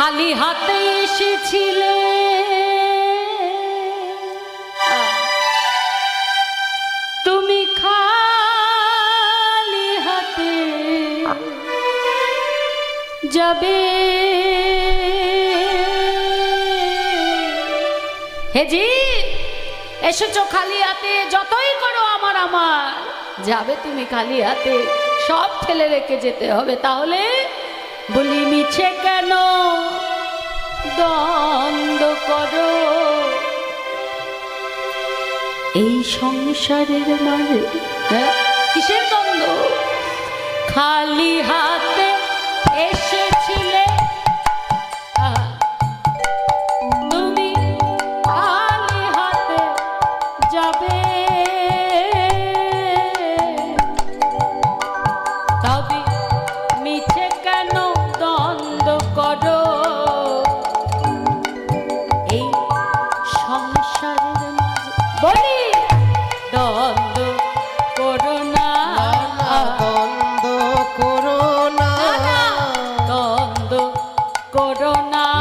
খালি হাতে এসেছিলে। তুমি খালি হাতে যাবে। হেজি এসেছ খালি হাতে, যতই করো আমার আমার। যাবে তুমি খালি হাতে, সব ফেলে রেখে যেতে হবে তাহলে। বলি মিছে কেন? দ্বন্দ্ব করো। এই সংসারের মাঝে হ্যাঁ? কিসের দ্বন্দ্ব? খালি হাতে এসেছিলে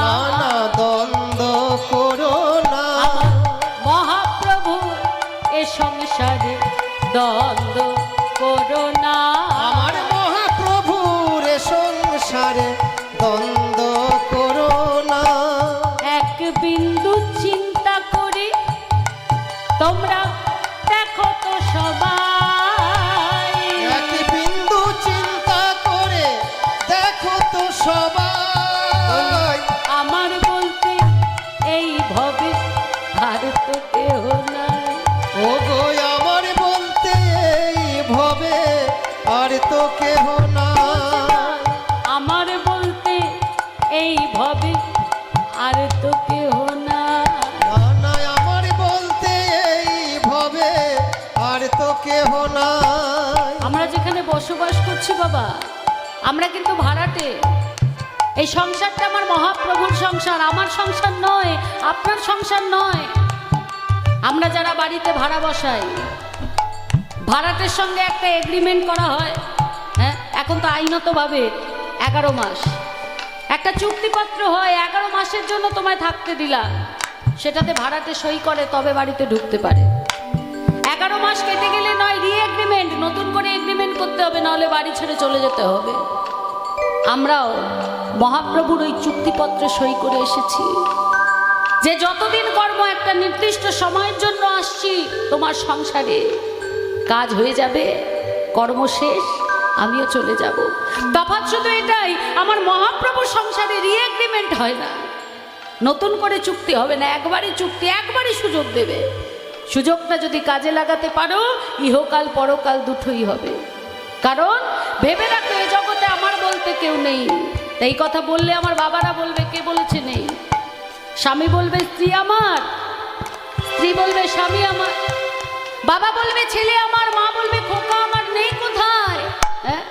নানা দ্বন্দ্ব করো না। মহাপ্রভু এ সংসারে দ্বন্দ্ব করো না। আমার মহাপ্রভুর এ সংসারে দ্বন্দ্ব করো না। এক বিন্দু চিন্তা করে তোমরা আর তো কেহ না আমার বলতে এই ভবে আর তো কেহ না না আমার বলতে এই ভবে আর তো কেহ না আমরা যেখানে বসবাস করছি বাবা আমরা কিন্তু ভাড়াটে। এই সংসারটা আমার মহাপ্রভুর সংসার আমার সংসার নয় আপনার সংসার নয়। আমরা যারা বাড়িতে ভাড়া বসাই ভাড়াটের সঙ্গে একটা এগ্রিমেন্ট করা হয়। হ্যাঁ এখন তো আইনতভাবে এগারো মাস। একটা চুক্তিপত্র হয়, এগারো মাসের জন্য তোমায় থাকতে দিলাম। সেটাতে ভাড়াতে সই করে, তবে বাড়িতে ঢুকতে পারে। এগারো মাস কেটে গেলে নয় রি এগ্রিমেন্ট নতুন করে এগ্রিমেন্ট করতে হবে, নাহলে বাড়ি ছেড়ে চলে যেতে হবে। আমরাও মহাপ্রভুর ওই চুক্তিপত্রে সই করে এসেছি। যে যতদিন কর্ম একটা নির্দিষ্ট সময়ের জন্য আসছি, তোমার সংসারে কাজ হয়ে যাবে, কর্ম শেষ, আমিও চলে যাব। তফাৎ শুধু এটাই, আমার মহাপ্রভুর সংসারে রি এগ্রিমেন্ট হয় না। নতুন করে চুক্তি হবে না, একবারই চুক্তি, একবারই সুযোগ দেবে। সুযোগটা যদি কাজে লাগাতে পারো, ইহকাল, পরকাল দুটোই হবে। কারণ, ভেবে রাখো, এ জগতে আমার বলতে কেউ নেই। এই কথা বললে আমার বাবারা বলবে, কে বলেছে নেই? স্বামী বলবে, স্ত্রী আমার। স্ত্রী বলবে, স্বামী আমার। বাবা বলবে, ছেলে আমার, মা বলবে, খোকা আমার নেই কোথায়? হ্যাঁ?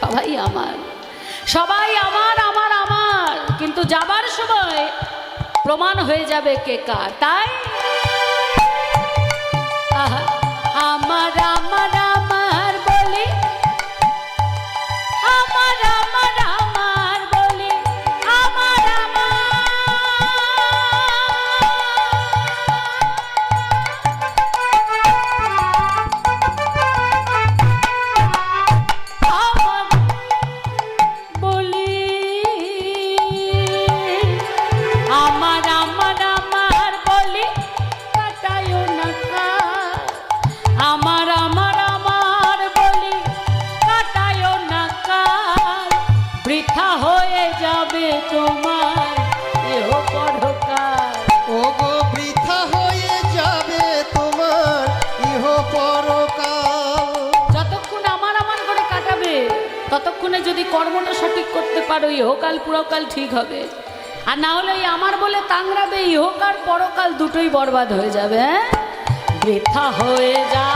সবাই আমার। সবাই আমার আমার আমার। কিন্তু যাবার সময় প্রমাণ হয়ে যাবে কে কার। তাই? আমার আমার আমার কর্মটা সঠিক করতে পারো, ইহকাল পুরকাল ঠিক হবে। আর না হলে আমার বলে তাংরাবে, ইহকাল পরকাল দুটোই বরবাদ হয়ে যাবে হ্যাঁ? বৃথা হয়ে যাবে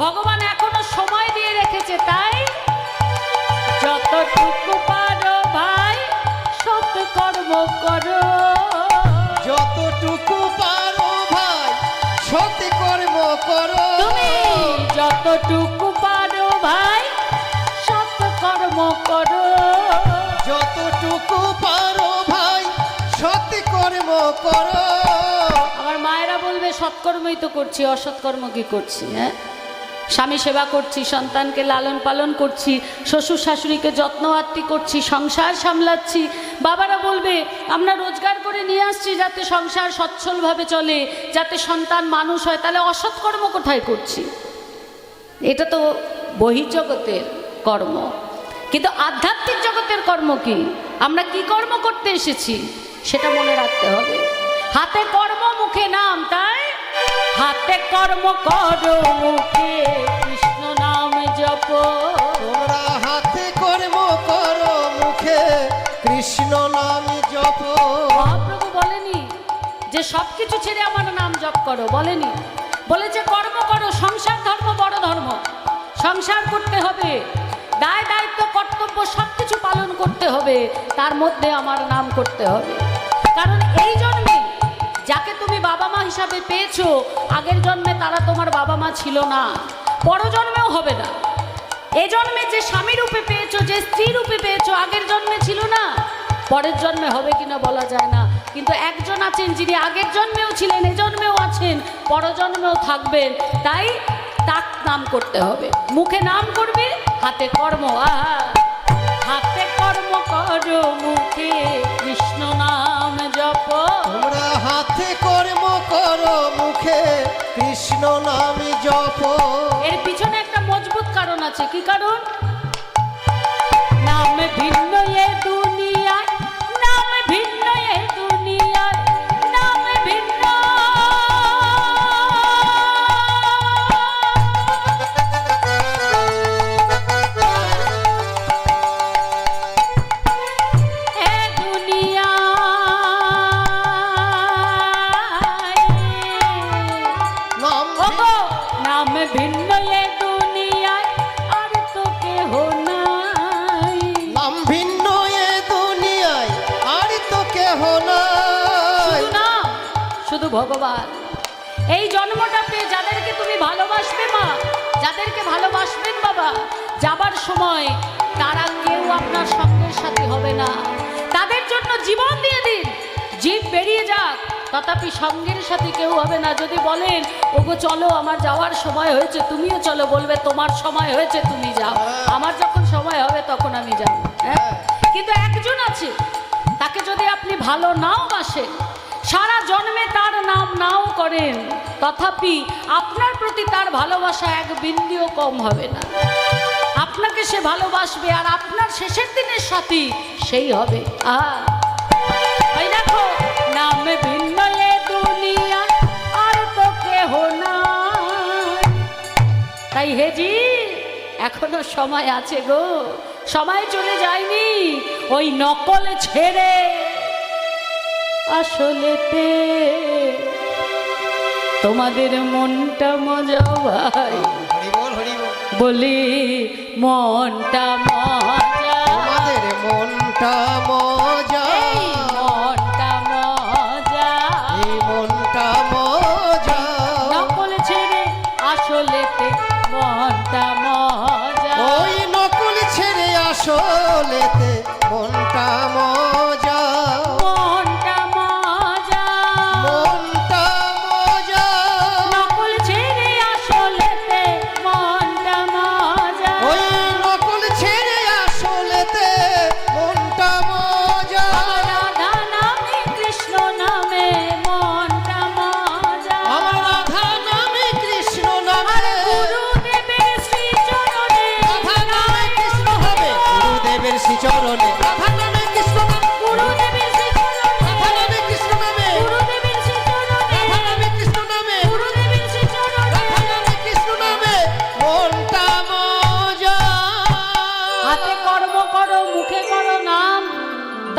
ভগবান এখনও সময় দিয়ে রেখেছে তাই যতটুকু পারো ভাই সৎ কর্ম করো। যতটুকু পারো ভাই সৎ কর্ম করো। তুমি যতটুকু পারো ভাই সৎ কর্ম করো। যতটুকু পারো ভাই সৎ কর্ম করো। আমার মায়েরা বলবে সৎকর্মই তো করছি অসৎকর্ম কি করছি হ্যাঁ? স্বামী সেবা করছি, সন্তানকে লালন পালন করছি, শ্বশুর শাশুড়িকে যত্ন আত্মি করছি, সংসার সামলাচ্ছি। বাবারা বলবে, আমরা রোজগার করে নিয়ে আসছি যাতে সংসার সচ্ছলভাবে চলে, যাতে সন্তান মানুষ হয়, তাহলে অসৎকর্ম কোথায় করছি? এটা তো বহির্জগতের কর্ম। কিন্তু আধ্যাত্মিক জগতের কর্ম কি? আমরা কি কর্ম করতে এসেছি? সেটা মনে রাখতে হবে। হাতে কর্ম, মুখে নাম, তাই? হাতে কর্ম করো মুখে কৃষ্ণ নাম জপ। তোমরা হাতে কর্ম করো মুখে কৃষ্ণ নাম জপ। মহাপ্রভু বলেনি যে সব কিছু ছেড়ে আমার নাম জপ করো বলেনি। বলেছে কর্ম করো সংসার ধর্ম বড় ধর্ম। সংসার করতে হবে দায় দায়িত্ব কর্তব্য সব কিছু পালন করতে হবে তার মধ্যে আমার নাম করতে হবে। কারণ এই জন্মে যাকে তুমি বাবা মা হিসাবে পেয়েছ, আগের জন্মে তারা তোমার বাবা মা ছিল না। পরজন্মেও হবে না। এ জন্মে যে স্বামী রূপে পেয়েছ, যে স্ত্রী রূপে পেয়েছ, আগের জন্মে ছিল না। পরের জন্মে হবে কিনা বলা যায় না। কিন্তু একজন আছেন যিনি আগের জন্মেও ছিলেন, এ জন্মেও আছেন পরজন্মেও থাকবেন। তাই তাক নাম করতে হবে। মুখে নাম করবে, হাতে কর্ম। আহা! হাতে কর্ম করো মুখে। কৃষ্ণ নাম জপ। এর পিছনে একটা মজবুত কারণ আছে। কি কারণ? নাম ভিন্ন এ দুনিয়ায় ভগবান। এই জন্মটা পেয়ে যাদেরকে তুমি ভালোবাসবে মা, যাদেরকে ভালোবাসবেন বাবা, যাবার সময় তারা কেউ আপনার সঙ্গের সাথে হবে না। তাদের জন্য জীবন দিয়ে দিন, জীব বেরিয়ে যাক, তথাপি সঙ্গের সাথে কেউ হবে না। যদি বলেন, ওগো চলো, আমার যাওয়ার সময় হয়েছে, তুমিও চলো। বলবে, তোমার সময় হয়েছে, তুমি যাও। আমার যখন সময় হবে, তখন আমি যাব। হ্যাঁ? কিন্তু একজন আছে, তাকে যদি আপনি ভালো নাও বাসেন করেন, তথাপি আপনার প্রতি তার ভালোবাসা এক বিন্দুও কম হবে না। আপনাকে সে ভালোবাসবে আর আপনার শেষের দিনের সাথী সেই হবে। আহ। দেখো, নাম আর নাই। তাই হেজি এখনও সময় আছে গো। সময় চলে যায়নি, ওই নকল ছেড়ে আসলেতে। তোমাদের মনটা মজা ভাই বলি মনটা মজা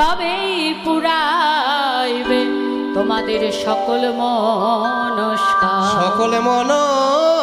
তবেই পুরাইবে তোমাদের সকল মনস্কার। সকলে মন দেখা